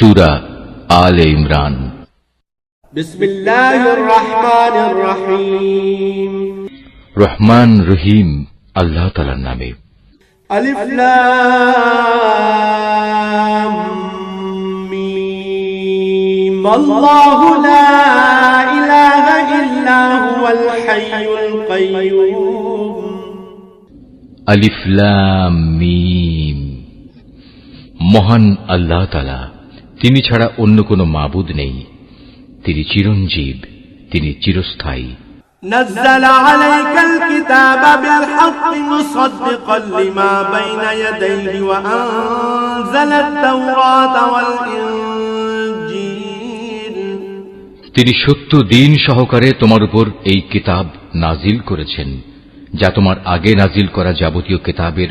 সুরা আলে ইমরান بسم الله الرحمن الرحيم রহমান রহিম আল্লাহ তালার নামে ألف لام ميم الله لا إله إلا هو الحي القيوم আলিফলাম মিম মহান আল্লাহ তালা তিনি ছাড়া অন্য কোনো মাবুদ নেই তিনি চিরঞ্জীব তিনি চিরস্থায়ী نزل عليك الكتاب بالحق مصدقا لما بين يديه وأنزل التوراة والإنجيل তিনি সত্য দিন সহকারে তোমার উপর এই কিতাব নাজিল করেছেন যা তোমার আগে নাজিল করা যাবতীয় কিতাবের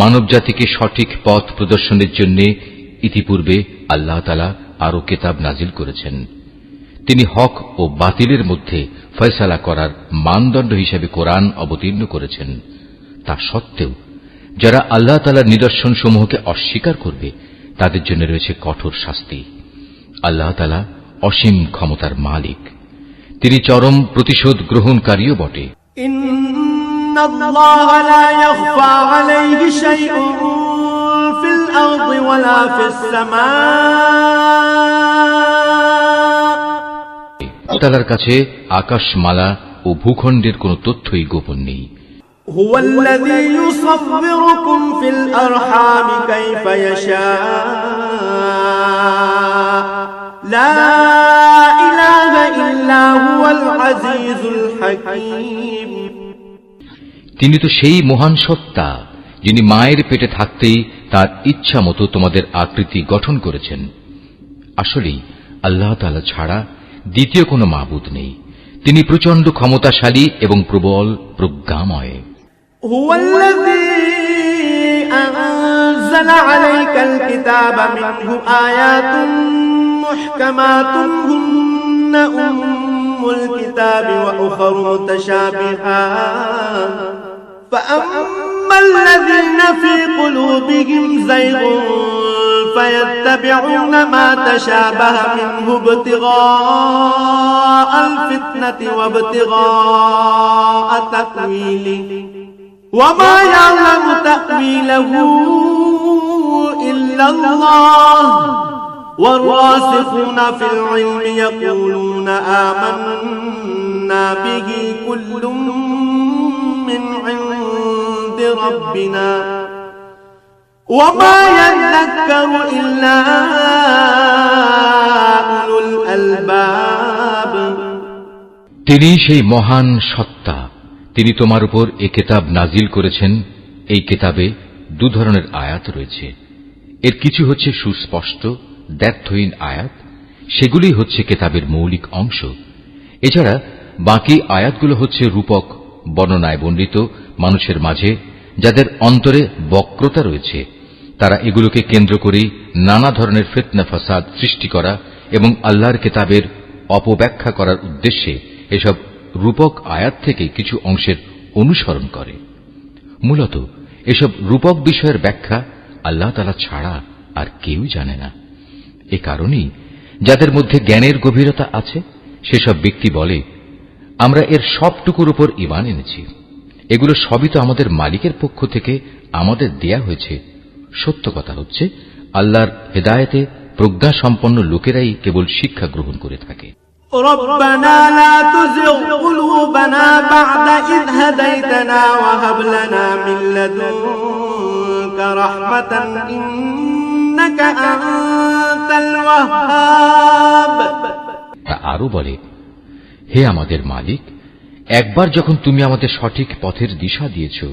মানব জাতিকে সঠিক পথ প্রদর্শনের জন্য ইতিপূর্বে আল্লাহ তালা আরও কেতাব নাজিল করেছেন। তিনি হক ও বাতিলের মধ্যে ফয়সালা করার মানদণ্ড হিসেবে কোরআন অবতীর্ণ করেছেন। তা সত্ত্বেও, যারা আল্লাহ তালার নিদর্শন সমূহকে অস্বীকার করবে, তাদের জন্য রয়েছে কঠোর শাস্তি। আল্লাহ তালা অসীম ক্ষমতার মালিক। তিনি চরম প্রতিশোধ গ্রহণকারীও বটে। شيء في الأرض ولا في السماء তালার কাছে আকাশমালা ও ভূখণ্ডের কোনো তথ্যই গোপন নেই هو الذي يصوركم في الأرحام كيف يشاء لا إله إلا هو العزيز الحكيم তিনি তো সেই মহান সত্তা যিনি মায়ের পেটে থাকতেই তার ইচ্ছা মতো তোমাদের আকৃতি গঠন করেছেন আসলেই আল্লাহ তালা ছাড়া দ্বিতীয় কোনো মাবুদ নেই তিনি প্রচণ্ড ক্ষমতাশালী এবং প্রবল প্রজ্ঞাময় هو الذي أنزل عليك الكتاب منه آيات محكمات هن أم الكتاب وأخر متشابهات فأما الذين في قلوبهم زيغ فيتبعون ما تشابه منه ابتغاء الفتنة وابتغاء تأويله. وما يعلم تأويله إلا الله. والراسخون في العلم يقولون آمنا به كل من عند ربنا وما يذكر إلا أولو الألباب তিনি সেই মহান সত্তা তিনি তোমার উপর এ কেতাব নাজিল করেছেন এই কেতাবে দু ধরনের আয়াত রয়েছে এর কিছু হচ্ছে সুস্পষ্ট দ্ব্যর্থহীন আয়াত সেগুলি হচ্ছে কেতাবের মৌলিক অংশ এছাড়া বাকি আয়াতগুলো হচ্ছে রূপক বর্ণনায় বর্ণিত মানুষের মাঝে যাদের অন্তরে বক্রতা রয়েছে, তারা এগুলোকে কেন্দ্র করেই নানা ধরনের ফিতনা ফাসাদ সৃষ্টি করা এবং আল্লাহর কেতাবের অপব্যাখ্যা করার উদ্দেশ্যে এসব রূপক আয়াত থেকে কিছু অংশের অনুসরণ করে। মূলত, এসব রূপক বিষয়ের ব্যাখ্যা আল্লাহ তালা ছাড়া আর কেউই জানে না। এ কারণেই যাদের মধ্যে জ্ঞানের গভীরতা আছে, সেসব ব্যক্তি বলে, আমরা এর সবটুকুর উপর ইমান এনেছি। এগুলো সবই তো আমাদের মালিকের পক্ষ থেকে আমাদের দেয়া হয়েছে সত্য কথা হচ্ছে আল্লাহর হেদায়েতে প্রজ্ঞা সম্পন্ন লোকেরাই কেবল শিক্ষা গ্রহণ করে থাকে ربنا لا تزغ قلوبنا بعد إذ هديتنا وهب لنا من لدنك رحمة إنك أنت الوهاب তা আরো বলে হে আমাদের মালিক একবার যখন তুমি আমাদের সঠিক পথের দিশা দিয়েছ,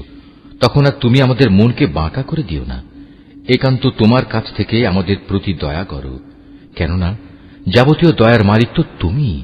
তখন আর তুমি আমাদের মনকে বাঁকা করে দিও না। একান্ত তোমার কাছ থেকে আমাদের প্রতি দয়া করো। কেননা, যাবতীয় দয়ার মালিক তো তুমি